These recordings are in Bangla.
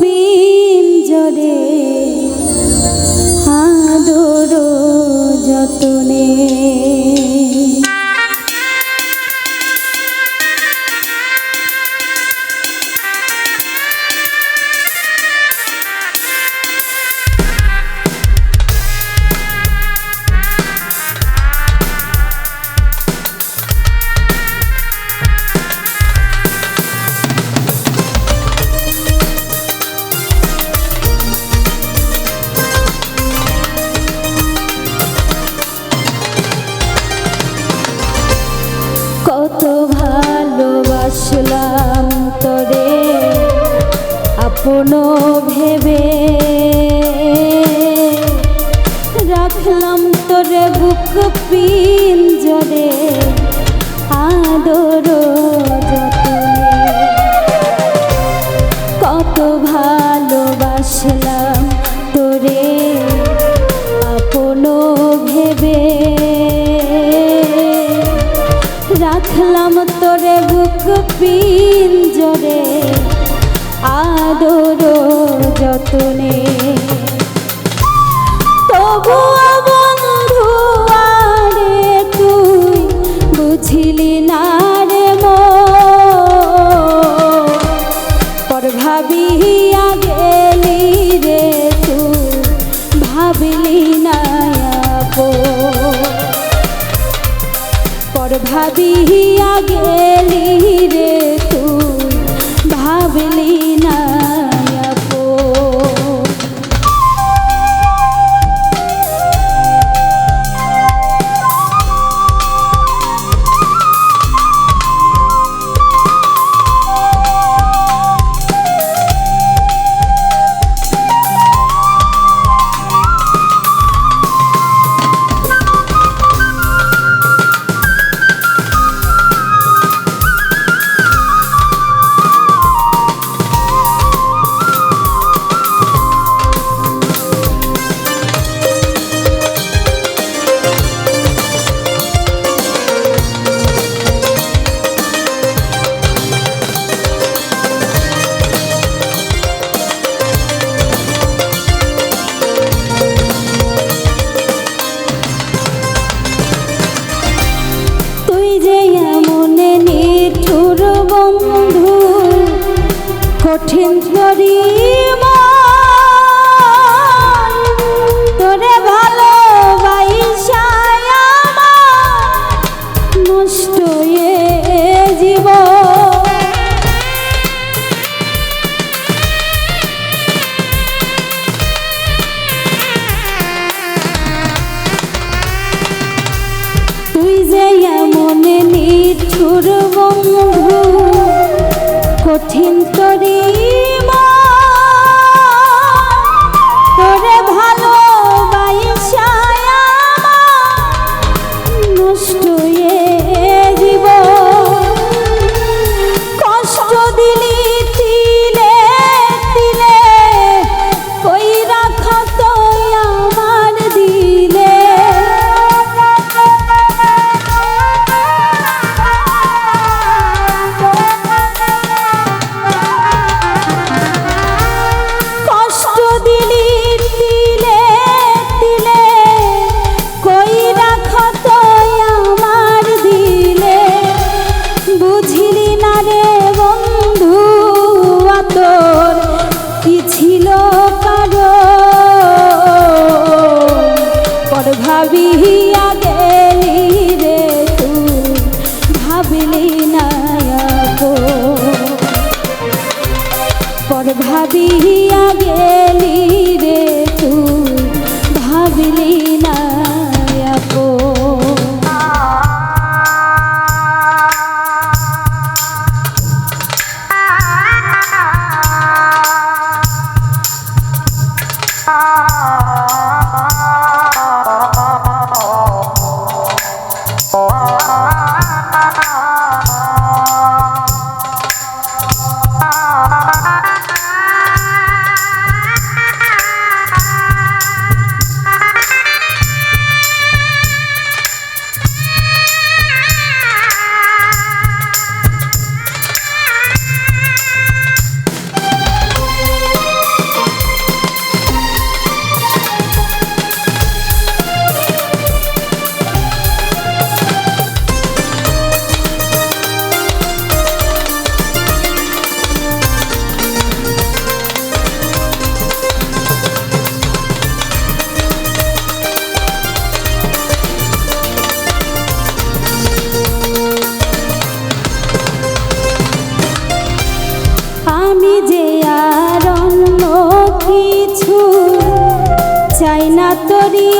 পিঞ্জরে আপন ভেবে রাখলাম তোরে বুক পিঞ্জরে আদর কত ভালোবাসলাম তোরে আপন ভেবে রাখলাম তোরে বুক পিঞ্জরে যতনে তবুও বন্ধু আরে তুই বুঝিলি না রে গেলি রে তুই, ভাবলি না। পর ভাবিয়া গেলি রে কঠিন করি তোরে ভালো নষ্ট এ জীবন। তুই যে এমন নিঠুর বন্ধু কঠিন তরি। তোরে ভাবিয়া গেলি। তোরই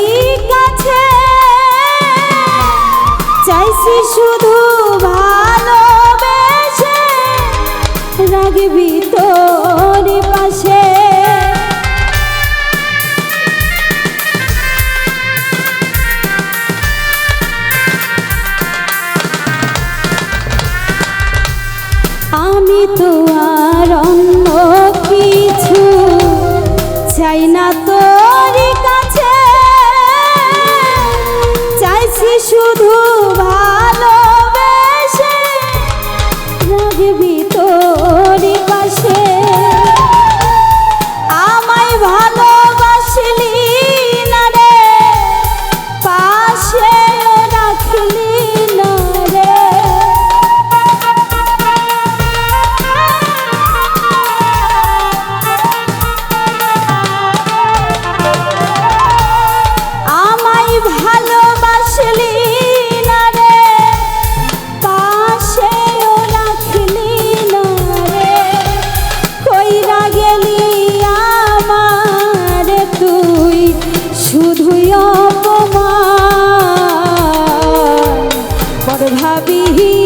কাছে। চাইছি শুধু শুধু Lord of happy heat.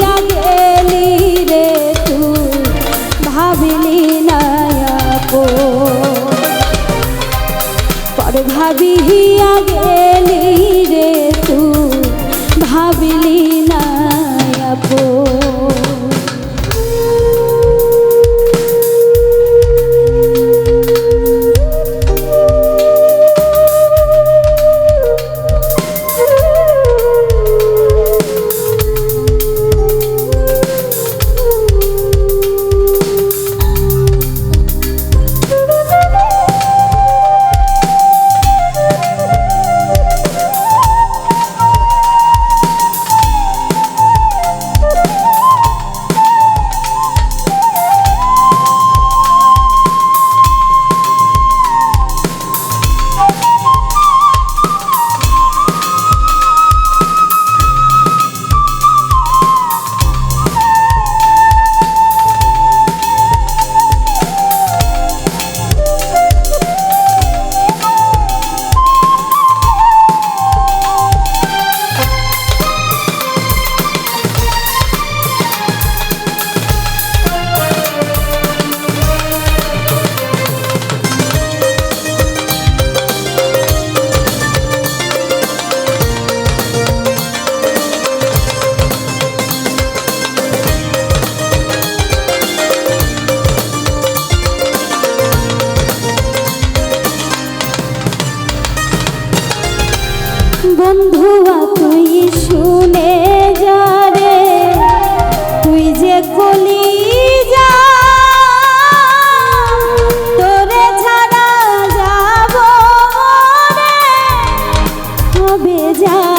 না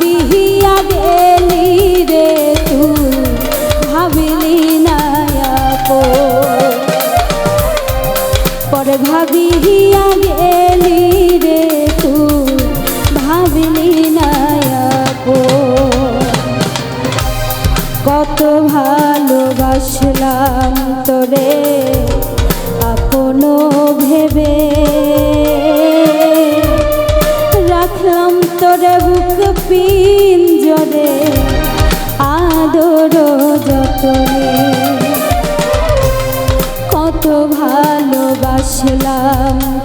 বিহিয়া গেলি রে তুই, ভাবিলি পরে ভাবিহিয়া গেলি রে তুই, ভাবিলি কত ভালোবাসলাম তোরে আপনো ভেবে। রাখলাম তোরে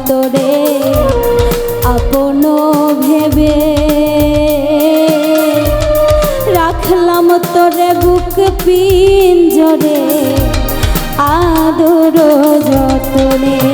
ভালোবাসলাম তোরে আপন ভেবে রাখলাম তোরে বুক পিঞ্জরে আদর যতনে।